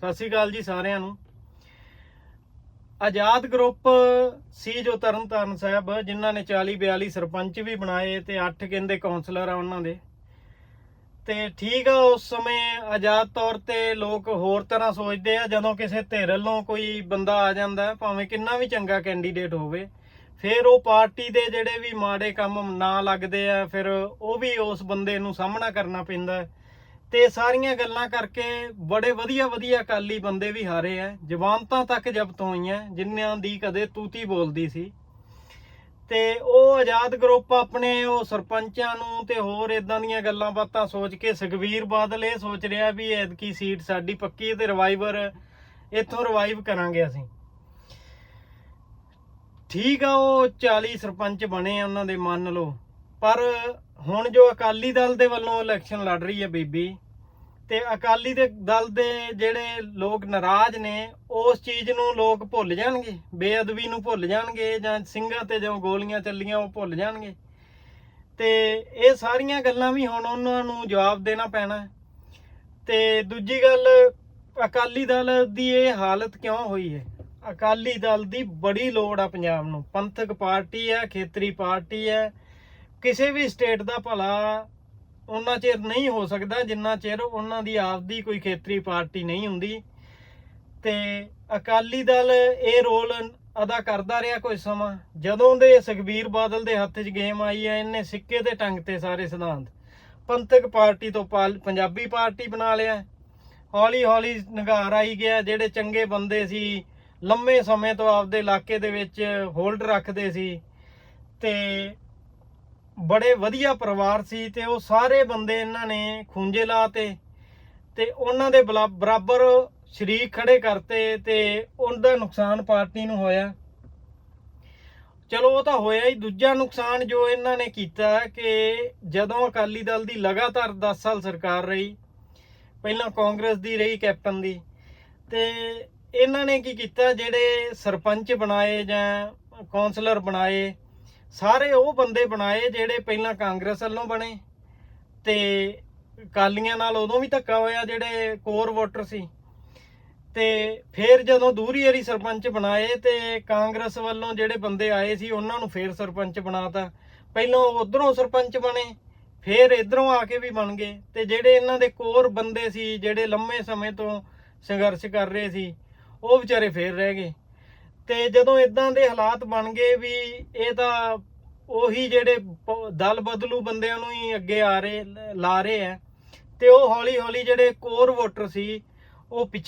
ਸਤਿ ਸ਼੍ਰੀ ਅਕਾਲ ਜੀ ਸਾਰਿਆਂ ਨੂੰ ਆਜ਼ਾਦ ਗਰੁੱਪ ਸੀ ਜੋ ਤਰਨਤਾਰਨ ਸਾਹਿਬ, ਜਿਨ੍ਹਾਂ ਨੇ 40 42 ਸਰਪੰਚ ਵੀ ਬਣਾਏ ਤੇ 8 ਕਹਿੰਦੇ ਕਾਉਂਸਲਰ ਆ ਉਹਨਾਂ ਦੇ ਤੇ ਠੀਕ ਆ, ਉਸ ਸਮੇਂ ਆਜ਼ਾਦ ਤੌਰ ਤੇ ਲੋਕ ਹੋਰ ਤਰ੍ਹਾਂ ਸੋਚਦੇ ਆ, ਜਦੋਂ ਕਿਸੇ ਧਿਰ ਕੋਈ ਬੰਦਾ ਆ ਜਾਂਦਾ, ਭਾਵੇਂ ਕਿੰਨਾ ਵੀ ਚੰਗਾ ਕੈਂਡੀਡੇਟ ਹੋਵੇ, ਫਿਰ ਉਹ ਪਾਰਟੀ ਦੇ ਜਿਹੜੇ ਵੀ ਮਾੜੇ ਕੰਮ ਨਾ ਲੱਗਦੇ ਆ, ਫਿਰ ਉਹ ਵੀ ਉਸ ਬੰਦੇ ਨੂੰ ਸਾਹਮਣਾ ਕਰਨਾ ਪੈਂਦਾ ਹੈ। ਤੇ ਸਾਰੀਆਂ ਗੱਲਾਂ ਕਰਕੇ ਬੜੇ ਵਧੀਆ ਵਧੀਆ ਅਕਾਲੀ ਬੰਦੇ ਵੀ ਹਾਰੇ ਆ। ਜ਼ਮਾਨਤਾਂ ਤੱਕ ਜ਼ਬਤ ਹੋਈਆਂ ਜਿਨ੍ਹਾਂ ਦੀ ਕਦੇ ਤੂਤੀ ਬੋਲਦੀ ਸੀ। ਤੇ ਉਹ ਆਜ਼ਾਦ ਗਰੁੱਪ ਆਪਣੇ ਉਹ ਸਰਪੰਚਾਂ ਨੂੰ ਤੇ ਹੋਰ ਇਦਾਂ ਦੀਆਂ ਗੱਲਾਂ ਬਾਤਾਂ ਸੋਚ ਕੇ ਸੁਖਵੀਰ ਬਾਦਲ ਇਹ ਸੋਚ ਰਿਹਾ ਵੀ ਐਤਕੀ ਸੀਟ ਸਾਡੀ ਪੱਕੀ ਹੈ ਤੇ ਰਿਵਾਈਵਰ ਇੱਥੋਂ ਰਿਵਾਈਵ ਕਰਾਂਗੇ ਅਸੀਂ। ਠੀਕ ਆ, ਉਹ 40 ਸਰਪੰਚ ਬਣੇ ਉਹਨਾਂ ਦੇ, ਮੰਨ ਲਓ। ਪਰ ਹੁਣ ਜੋ ਅਕਾਲੀ ਦਲ ਦੇ ਵੱਲੋਂ ਇਲੈਕਸ਼ਨ ਲੜ ਰਹੀ ਹੈ ਬੀਬੀ, ਤੇ ਅਕਾਲੀ ਦੇ ਦਲ ਦੇ ਜਿਹੜੇ ਲੋਕ ਨਾਰਾਜ਼ ਨੇ, ਉਸ ਚੀਜ਼ ਨੂੰ ਲੋਕ ਭੁੱਲ ਜਾਣਗੇ, ਬੇਅਦਬੀ ਨੂੰ ਭੁੱਲ ਜਾਣਗੇ ਜਾਂ ਸਿੰਘਾਂ ਤੇ ਜੋ ਗੋਲੀਆਂ ਚੱਲੀਆਂ ਉਹ ਭੁੱਲ ਜਾਣਗੇ। ਤੇ ਇਹ ਸਾਰੀਆਂ ਗੱਲਾਂ ਵੀ ਹੁਣ ਉਹਨਾਂ ਨੂੰ ਜਵਾਬ ਦੇਣਾ ਪੈਣਾ। ਹੈ। ਤੇ ਦੂਜੀ ਗੱਲ, ਅਕਾਲੀ ਦਲ ਦੀ ਇਹ ਹਾਲਤ ਕਿਉਂ ਹੋਈ ਹੈ? ਅਕਾਲੀ ਦਲ ਦੀ ਬੜੀ ਲੋੜ ਆ ਪੰਜਾਬ ਨੂੰ। ਪੰਥਕ ਪਾਰਟੀ ਹੈ, ਖੇਤਰੀ ਪਾਰਟੀ ਹੈ ਕਿਸੇ ਵੀ ਸਟੇਟ ਦਾ ਭਲਾ ਉਹਨਾਂ ਚਿਰ ਨਹੀਂ ਹੋ ਸਕਦਾ, ਜਿੰਨਾ ਚਿਰ ਉਹਨਾਂ ਦੀ ਆਪਦੀ ਕੋਈ ਖੇਤਰੀ ਪਾਰਟੀ ਨਹੀਂ ਹੁੰਦੀ। ਤੇ ਅਕਾਲੀ ਦਲ ਇਹ ਰੋਲ ਅਦਾ ਕਰਦਾ ਰਿਹਾ ਕੋਈ ਸਮਾਂ। ਜਦੋਂ ਦੇ ਸੁਖਬੀਰ ਬਾਦਲ ਦੇ ਹੱਥ 'ਚ ਗੇਮ ਆਈ ਹੈ, ਇਹਨੇ ਸਿੱਕੇ ਤੇ ਟੰਗ ਤੇ ਸਾਰੇ ਸਿਧਾਂਤ, ਪੰਥਕ ਪਾਰਟੀ ਤੋਂ ਪਾਲ- ਪੰਜਾਬੀ ਪਾਰਟੀ ਬਣਾ ਲਿਆ। ਹੌਲੀ ਹੌਲੀ ਨਿਗਾਰ ਆਈ ਗਿਆ, ਜਿਹੜੇ ਚੰਗੇ ਬੰਦੇ ਸੀ, ਲੰਮੇ ਸਮੇਂ ਤੋਂ ਆਪਦੇ ਇਲਾਕੇ ਦੇ ਵਿੱਚ ਹੋਲਡ ਰੱਖਦੇ ਸੀ। ਤੇ ਬੜੇ ਵਧੀਆ ਪਰਿਵਾਰ ਸੀ ਤੇ ਉਹ ਸਾਰੇ ਬੰਦੇ ਇਹਨਾਂ ਨੇ ਖੂੰਜੇ ਲਾਤੇ ਤੇ ਉਹਨਾਂ ਦੇ ਬਲਾ- ਬਰਾਬਰ ਸ਼ਰੀਕ ਖੜੇ ਕਰਤੇ ਤੇ ਉਹਦਾ ਨੁਕਸਾਨ ਪਾਰਟੀ ਨੂੰ ਹੋਇਆ। ਚਲੋ ਉਹ ਤਾਂ ਹੋਇਆ ਹੀ। ਦੂਜਾ ਨੁਕਸਾਨ ਜੋ ਇਹਨਾਂ ਨੇ ਕੀਤਾ ਕਿ ਜਦੋਂ ਅਕਾਲੀ ਦਲ ਦੀ ਲਗਾਤਾਰ 10 ਸਾਲ ਸਰਕਾਰ ਰਹੀ, ਪਹਿਲਾਂ ਕਾਂਗਰਸ ਦੀ ਰਹੀ, ਕੈਪਟਨ ਦੀ, ਤੇ ਇਹਨਾਂ ਨੇ ਕੀ ਕੀਤਾ? ਜਿਹੜੇ ਸਰਪੰਚ ਬਣਾਏ ਜਾਂ ਕਾਉਂਸਲਰ ਬਣਾਏ ਸਾਰੇ ਉਹ ਬੰਦੇ ਬਣਾਏ ਜਿਹੜੇ ਪਹਿਲਾਂ ਕਾਂਗਰਸ ਵੱਲੋਂ ਬਣੇ ਤੇ ਕਾਲੀਆਂ ਨਾਲ ਉਦੋਂ ਵੀ ਧੱਕਾ ਹੋਇਆ ਜਿਹੜੇ ਕੋਰ ਵੋਟਰ ਸੀ। ਤੇ ਫਿਰ ਜਦੋਂ ਦੂਰੀ ਏਰੀ ਸਰਪੰਚ ਬਣਾਏ ਤੇ ਕਾਂਗਰਸ ਵੱਲੋਂ ਜਿਹੜੇ ਬੰਦੇ ਆਏ ਸੀ, ਉਹਨਾਂ ਨੂੰ ਫਿਰ ਸਰਪੰਚ ਬਣਾਤਾ। ਪਹਿਲਾਂ ਉਧਰੋਂ ਸਰਪੰਚ ਬਣੇ, ਫਿਰ ਇਧਰੋਂ ਆ ਕੇ ਵੀ ਬਣ ਗਏ। ਤੇ ਜਿਹੜੇ ਇਹਨਾਂ ਦੇ ਕੋਰ ਬੰਦੇ ਸੀ, ਜਿਹੜੇ ਲੰਮੇ ਸਮੇਂ ਤੋਂ ਸੰਘਰਸ਼ ਕਰ ਰਹੇ ਸੀ, ਉਹ ਵਿਚਾਰੇ ਫੇਰ ਰਹਿ ਗਏ। ਤੇ ਜਦੋਂ ਇਦਾਂ ਦੇ ਹਾਲਾਤ ਬਣ ਗਏ ਵੀ ਇਹ ਤਾਂ ਉਹੀ ਜਿਹੜੇ ਦਲ ਬਦਲੂ ਬੰਦਿਆਂ ਨੂੰ ਹੀ ਅੱਗੇ ਆ ਰਹੇ, ਲਾ ਰਹੇ ਆ, ਤੇ ਉਹ ਹੌਲੀ ਹੌਲੀ ਜਿਹੜੇ ਕੋਰ ਵੋਟਰ ਸੀ, ਉਹ ਪਿੱਛੇ